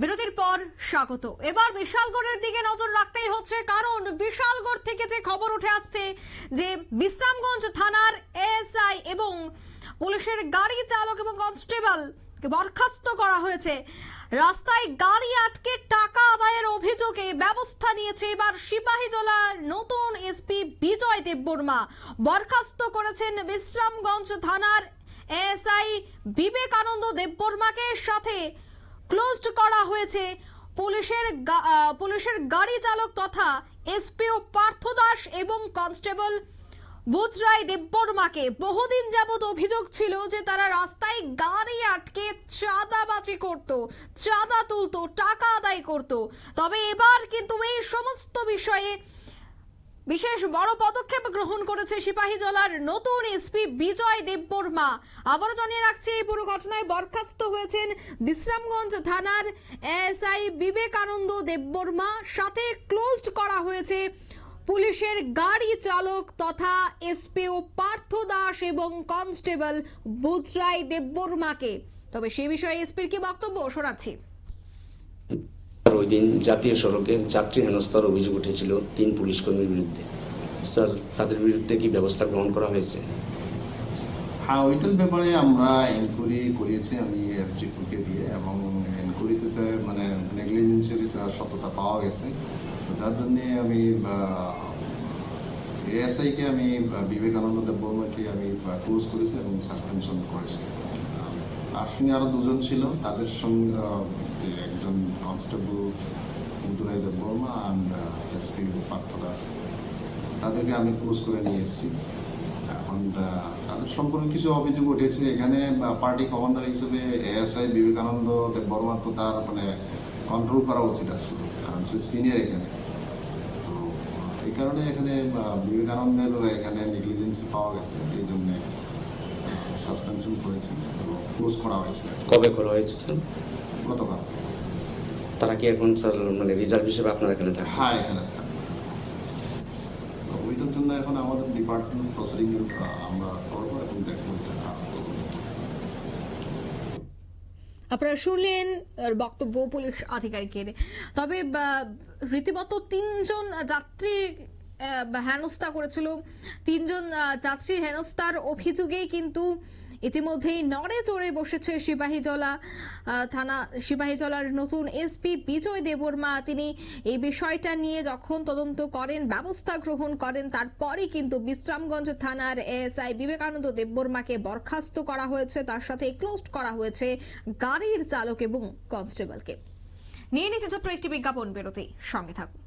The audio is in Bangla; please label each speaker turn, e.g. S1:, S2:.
S1: বিরতির পর স্বাগত। এবার বিশালগড়ের দিকে নজর রাখতেই হচ্ছে, কারণ বিশালগড় থেকে যে খবর উঠে আসছে যে বিশ্রামগঞ্জ থানার এএসআই এবং পুলিশের গাড়ি চালক এবং কনস্টেবল বরখাস্ত করা হয়েছে। রাস্তায় গাড়ি আটকে টাকা আদায়ের অভিযোগে ব্যবস্থা নিয়েছে এবার সিপাহীজলার নতুন এসপি বিজয় দেববর্মা। বরখাস্ত করেছেন বিশ্রামগঞ্জ থানার এএসআই বিবেকানন্দ দেববর্মাকে। সাথে ক্লোজড করা হয়েছে। পুলিশের পুলিশের গাড়ি চালক তথা এসপিও পার্থ দাস এবং কনস্টেবল বুজরাই দেববর্মাকে বহুদিন যাবত অভিযোগ ছিল যে তারা রাস্তায় গাড়ি আটকে চাঁদাবাজি করত, চাঁদা তুলতো, টাকা আদায় করত। তবে এবার কিন্তু এই সমস্ত বিষয়ে বিশেষ বড় পদক্ষেপ গ্রহণ করেছে সিপাহী জলার নতুন এসপি বিজয় দেববর্মা। আবারও জানিয়ে রাখছি, এই পুরো ঘটনায় বরখাস্ত হয়েছেন বিশ্রামগঞ্জ থানার এসআই বিবেকানন্দ দেববর্মা। সাথে ক্লোজড করা হয়েছে পুলিশের গাড়ি চালক তথা এসপিও পার্থ দাস এবং কনস্টেবল বুজরাই দেববর্মাকে। তবে সে বিষয়ে এসপির কি বক্তব্য? শোনাচ্ছি।
S2: ওই দিন জাতীয় সড়কে যাত্রী হেনস্থার অভিযোগ উঠেছিল তিন পুলিশ কর্মীর বিরুদ্ধে। স্যার, তাদের বিরুদ্ধে কি ব্যবস্থা গ্রহণ করা হয়েছে?
S3: হ্যাঁ ওইটার ব্যাপারে আমরা এনকোয়ারি করিয়েছি আমি এসডিপুকে দিয়ে এবং এনকোয়ারিতে তো মানে নেগলিজেন্সের সত্যতা পাওয়া গেছে। যার জন্য আমি এএসআই কে আমি বিবেকানন্দ দেববর্মাকে আমি ক্লোজ করেছি এবং সাসপেনশন করেছি। তার আরও দুজন ছিল, তাদের সঙ্গে একজন constable Mudurai Debbarma and SP Partha Das. তাদেরকে আমি ক্লোজ করে নিয়ে এসেছি। এখন তাদের সম্পর্কে কিছু অভিযোগ উঠেছে। এখানে পার্টি কমান্ডার হিসেবে এএসআই বিবেকানন্দ দেব বর্মার তো তার মানে কন্ট্রোল করা উচিত আসলে, কারণ সে সিনিয়র এখানে। তো, এই কারণে এখানে বিবেকানন্দের এখানে নেগলিজেন্সি পাওয়া গেছে, এই জন্য সাসপেনশন করেছে। এবং ক্লোজ করা হয়েছে।
S2: কবে করা হয়েছে স্যার?
S3: গতকাল।
S2: তারা কি এখন স্যার মানে রিজার্ভ হিসেবে আপনার এখানে থাকে
S3: হ্যাঁ এখানে ওইটার জন্য এখন আমাদের ডিপার্টমেন্ট প্রসিডিং আমরা করব এবং দেখব আর
S1: আপনারা শুনলেন বক্তব্য পুলিশ আধিকারিকের। তবে রীতিমতো তিনজন যাত্রী হেনস্থা করেছিল। তিনজন যাত্রী হেনস্থার অভিযোগে কিন্তু ইতিমধ্যেই নড়ে চড়ে বসেছে সিপাহীজলা থানা সিপাহীজলার নতুন এসপি বিজয় দেববর্মা, তিনি এই বিষয়টা নিয়ে যখন তদন্ত করেন, ব্যবস্থা গ্রহণ করেন তারপরে কিন্তু বিশ্রামগঞ্জ থানার এসআই বিবেকানন্দ দেববর্মাকে বরখাস্ত করা হয়েছে, তার সাথে ক্লোজড করা হয়েছে গাড়ির চালক এবং কনস্টেবলকে নিয়ে নিচ্ছে ছোট্ট একটি বিজ্ঞাপন বেরোতেই সঙ্গে থাকুন।